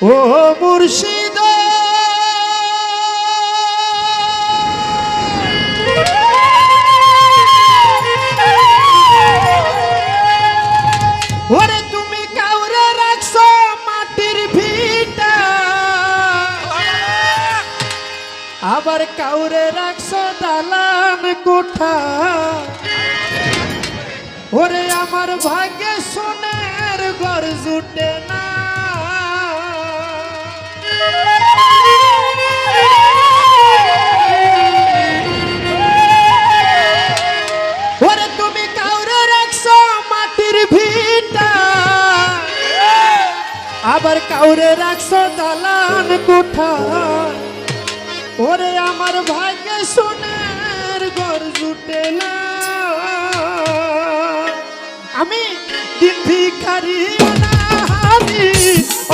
ও মুর্শিদ। তুমি মাটির ভিটা। আবার কাউরে রাখছো দালান কোঠা। ওরে আমার ভাগ্যে সোনের ঘর জুটে কাউরে রাখছো দালান কোঠা ওরে আমার ভাগ্যে সোনের ঘর জুটে না। আমি দিন ভিখারি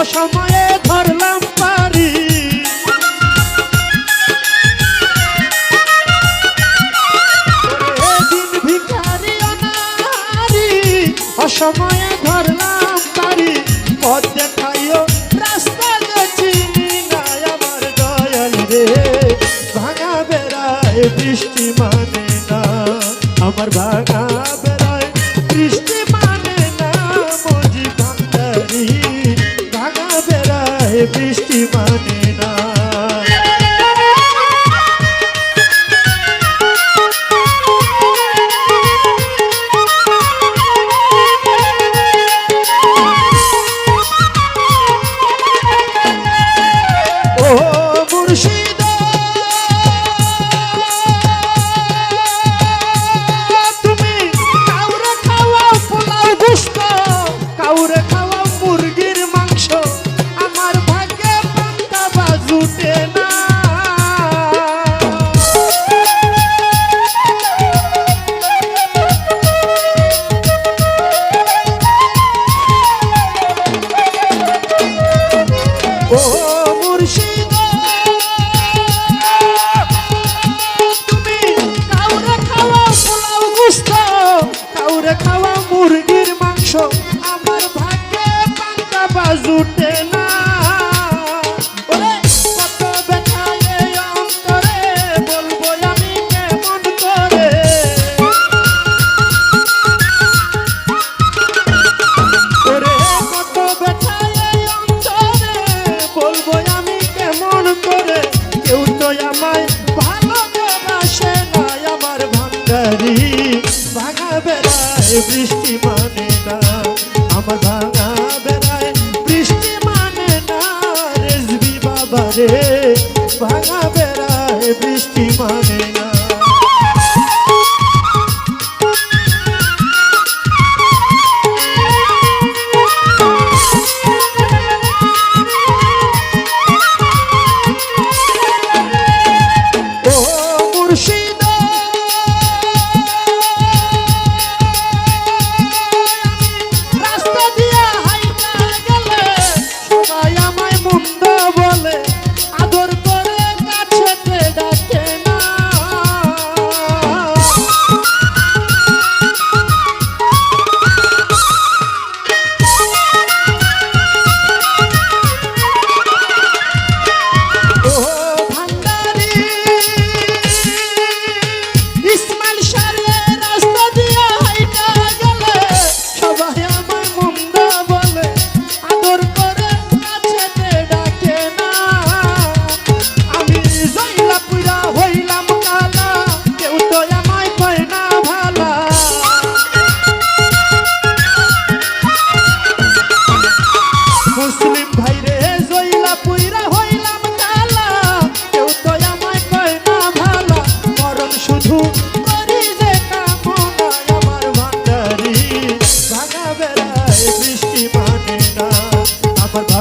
অসময়ে ধরলাম পারি দিন ভিখারি অসময়ে বৃষ্টি মানে না মজি ভান্ডারি ভাঙা বেড়ায় বৃষ্টি। বাজুটে না। খাওয়া মুরগির মাংস। আমার ভাগ্যে পান্তা বাজুটে না ভাঙ্গারি ভাঙা বেড়ায় বৃষ্টি মানে না। আমার ভাঙা বেড়ায় বৃষ্টি মানে না। রেসবি বাবা রে ভাঙা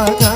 राधा